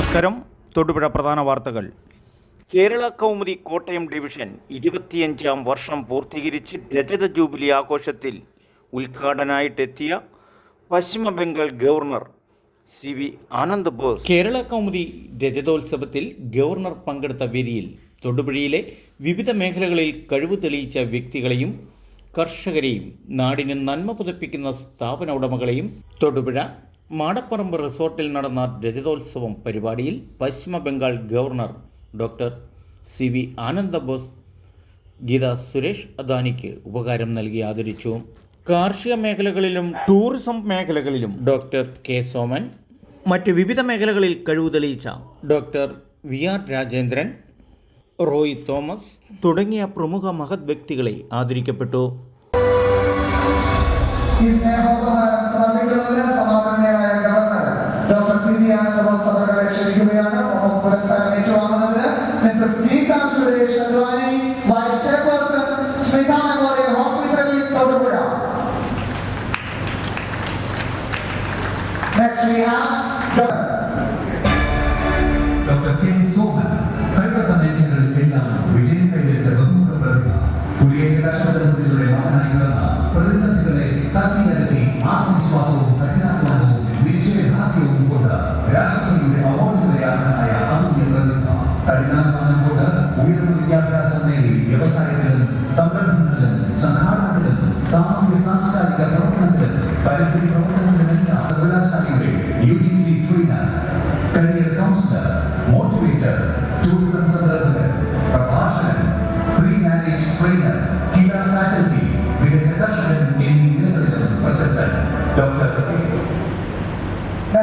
നമസ്കാരം. തൊടുപുഴ പ്രധാന വാർത്തകൾ. കേരള കൗമുദി കോട്ടയം ഡിവിഷൻ ഇരുപത്തിയഞ്ചാം വർഷം പൂർത്തീകരിച്ച് രജത ജൂബിലി ആഘോഷത്തിൽ ഉദ്ഘാടനായിട്ടെത്തിയ പശ്ചിമ Bengal governor C V Anand Bose. Kerala Kaumudi രജതോത്സവത്തിൽ governor പങ്കെടുത്ത വേദിയിൽ തൊടുപുഴയിലെ വിവിധ മേഖലകളിൽ കഴിവ് തെളിയിച്ച വ്യക്തികളെയും കർഷകരെയും നാടിന് നന്മ പുതപ്പിക്കുന്ന സ്ഥാപന ഉടമകളെയും തൊടുപുഴ മാടപ്പറമ്പ് റിസോർട്ടിൽ നടന്ന രജതോത്സവം പരിപാടിയിൽ പശ്ചിമ Bengal governor doctor C V Ananda Bose Geetha Suresh അദാനിക്ക് ഉപകാരം നൽകി ആദരിച്ചു. കാർഷിക മേഖലകളിലും ടൂറിസം മേഖലകളിലും ഡോക്ടർ കെ സോമൻ മറ്റ് വിവിധ മേഖലകളിൽ കഴിവ് തെളിയിച്ച doctor V R Rajendran Roy Thomas തുടങ്ങിയ പ്രമുഖ മഹത് വ്യക്തികളെ ആദരിക്കപ്പെട്ടു ഈ സ്നേഹോപഹാരം സമർപ്പിക്കുന്നതിന് സമാധാനയായ governor doctor C V Ananda Bose അവരുടെ ക്ഷണിക്കുകയാണ് ഒപ്പം പുരസ്കാരം ഏറ്റുവാങ്ങുന്നതിന് Mrs Geetha Suresh Advani vice chairperson Smitha memorial hospital Thodupuzha. Next we have Dr. Doctor K Soman வியாசத்தினுடைய அவார்டுகளை ஆகிறாயா அதுவும் என்றதுதான் கடினாச்சாரம் கூட உயர்ந்த வித்தியாபியாச மேலே விவசாயத்திலும் சம்பளத்திலும் சங்காரத்திலும் சாமிய சாம்ஸ்காரிக பிரவர்த்தனத்திலும் பரிசுத்தி பிரவர்த்தனத்திலும் எல்லாம் சர்வலாசாரியுடைய UGC trainer career counsellor motivator tourism சந்தர்ப்பங்கள் பிரபாஷகன் pre marriage trainer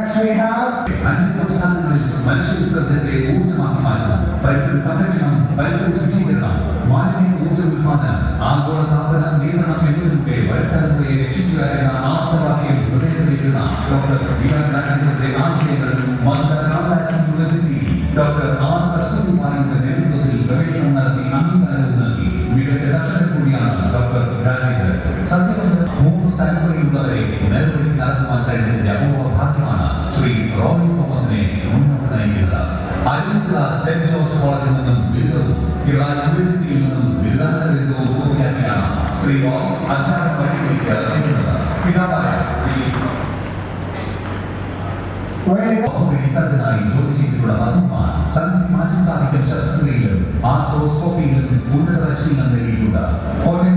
Next we have. അഞ്ച് സംസ്ഥാനങ്ങളിൽ മനുഷ്യ വിസർജനത്തെ ഊർജമാക്കി മാറ്റുക പരിസ്ഥിതി സംരക്ഷണം പരിസ്ഥിതി ശുചീകരണം മാലിന്യ ഊർജ ഉത്പാദനം ആഗോള താപന നിയന്ത്രണം എന്നിവയിലൂടെ വരുത്തലമുറയെ രക്ഷിക്കുക എന്ന ആപ്തവാക്യം ഹൃദയത്തിലിരുന്ന ഡോക്ടർ വി ആർ രാജേന്ദ്രന്റെ ആശയങ്ങൾ Madurai Kamaraj university doctor R കസ്തൂരിമാരുടെ നേതൃത്വത്തിൽ ഗവേഷണം നടത്തി അംഗീകാരവും നൽകി. മികച്ച ദർശനം കൂടിയാണ് ഡോക്ടർ രാജേന്ദ്രൻ. സത്യം മൂന്ന് തലമുറയിലുള്ളവരെ നടത്തുവാൻ കഴിഞ്ഞതിന്റെ അപൂർവ ഭാഗ്യമാണ് അരുവിത്തുള്ള സെന്റ് ജോർജ് കോളേജിൽ നിന്നും ബിരുദവും കേരള യൂണിവേഴ്സിറ്റിയിൽ നിന്നും ബിരുദാനന്തര ബിരുദവും പൂർത്തിയാക്കിയാണ് ശ്രീ റോയ് അധ്യാപന വഴിയിലേക്ക് എത്തുന്നത് പിതാവായ ശ്രീ സർജനായി ജോലി ചെയ്തിട്ടുള്ള ശസ്ത്രക്രിയയിലും ആർത്തോസ്കോപ്പിയിലും ഉന്നത പരിശീലനം നേടിയിട്ടുണ്ട്. Kottayam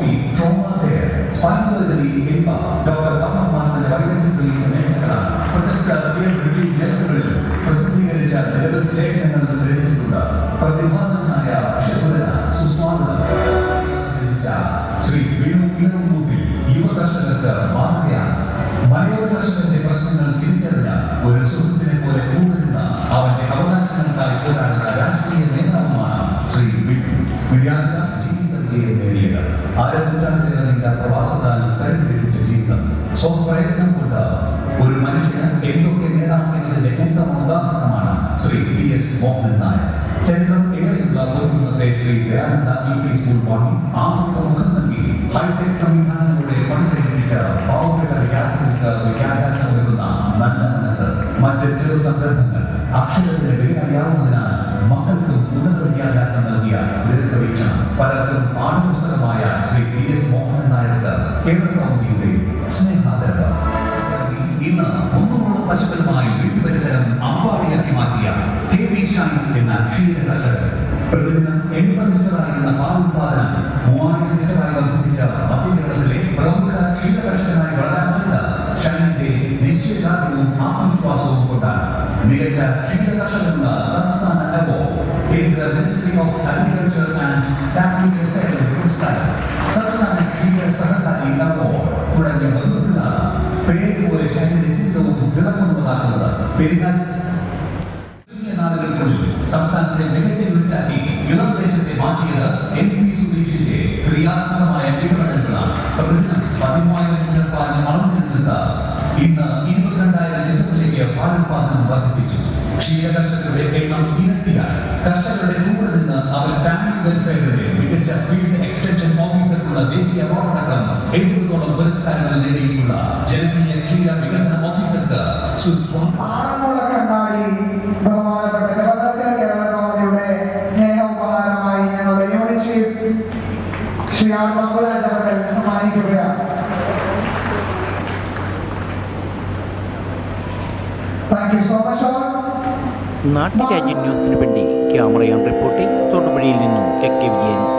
arthroscopy trauma care spine surgery എന്നിവ ഡോക്ടർ പത്മമാനത്തിന്റെ വൈദഗ്ധ്യം തെളിയിച്ച മേഖലകളാണ് പ്രശസ്ത peer review ജേർണലുകളിലും പ്രസിദ്ധീകരിച്ച നിരവധി ലേഖനങ്ങൾ രചിച്ചിട്ടുണ്ട് പ്രതിഭാതനായ വിഷപുരന സുസ്വാഗതം രചിച്ച ശ്രീ വേണു ഇളവുമൂട്ടിൽ യുവ കർഷകർക്ക് മാതൃകയാണ് മലയോര കർഷകന്റെ പ്രശ്നങ്ങൾ തിരിച്ചറിഞ്ഞ ഒരു സുഹൃത്തിനെ പോലെ കൂടുന്ന അവന്റെ അവകാശങ്ങൾക്കായി പോരാടുന്ന രാഷ്ട്രീയ നേതാവുമാണ് ശ്രീ വേണു വിദ്യാർത്ഥി ജീവിതത്തിൽ നേടിയത് നീണ്ട പ്രവാസത്താൽ കഴിഞ്ഞിരിച്ച ജീവിതം. സ്വപ്രയത്നം കൊണ്ട് ഒരു മനുഷ്യന് എന്തൊക്കെ നേടാം എന്നതിന്റെ ഉത്തമ ഉദാഹരണമാണ് ശ്രീ പി എസ് മോഹൻ നായർ. ചരിത്രം ഏറെയുള്ള കുന്നത്തെ Shri Dayananda U P school പണി ആഫ്രിക്ക മുഖം നൽകി. ഹൈടെക് സംവിധാനങ്ങളുടെ പണി കഴിപ്പിച്ച പാവപ്പെട്ട വിദ്യാർത്ഥികൾക്ക് വിദ്യാഭ്യാസം നൽകുന്ന നല്ല മനസ്സ്. മറ്റ് ചെറു സംരംഭങ്ങൾ അക്ഷരത്തിന് വില അറിയാവുന്നതിനാൽ സ്നേഹാദരവ്. ഇന്ന് മുന്നൂറോളം പശുക്കളുമായി വീട്ടുപരിസരം അമ്പാടിയാക്കി മാറ്റിയ കെ വി ഷൈൻ എന്ന ക്ഷീര കർഷകർ പ്രതിദിനം എൺപത് ലിറ്ററായിരുന്ന പാൽ ഉത്പാദനം മൂവായിരം ലിറ്ററായി വർദ്ധിപ്പിച്ച മധ്യകേരളത്തിലെ പ്രമുഖ ക്ഷീര കർഷകനായി വളരാനായത് ഷൈനിന്റെ നിശ്ചയദാർഢ്യവും ആത്മവിശ്വാസവും കൊണ്ടാണ്. മികച്ച ക്ഷീര സംസ്ഥാന of agriculture and family welfare പുരസ്കാരം. സംസ്ഥാന ക്ഷീര സഹകാരി അവാർഡ് നാടുകൾക്കുള്ളിൽ സംസ്ഥാനത്തെ മികച്ച യൂണിറ്റാക്കി യുണോദേശത്തെ മാറ്റിയത് എൻ പി സുധീഷിന്റെ ക്രിയാത്മകമായ ഇടപെടലുകളാണ് പ്രതിദിനം പതിമൂവായിരം ലിറ്റർ പാൽ അളന്നു നിന്നത് ഇന്ന് ഇരുപത്തിരണ്ടായിരം ലിറ്ററിലേക്ക് പാലുൽപാദനം വർദ്ധിപ്പിച്ചു. ക്ഷീരകർഷകരുടെ എണ്ണം ഇരട്ടിയാണ് കർഷകരുടെ കൂടെ നിന്ന് അവർ ഫാമിലി വെൽഫെയറിന്റെ മികച്ച ഫീൽഡ് എക്സ്റ്റൻഷൻ ഓഫീസർക്കുള്ള ദേശീയ അവാർഡ് അവാർഡടക്കം എഴുപതോളം പുരസ്കാരങ്ങൾ നേടിയിട്ടുള്ള ജനകീയ ക്ഷീര വികസന ഓഫീസർക്ക് സുസ്വാഗതം. നാട്ടുരാജ്യ ന്യൂസിനു വേണ്ടി ക്യാമറയാൻ റിപ്പോർട്ടിംഗ് തൊടുപുഴയിൽ നിന്നും കെ കെ വിജയൻ.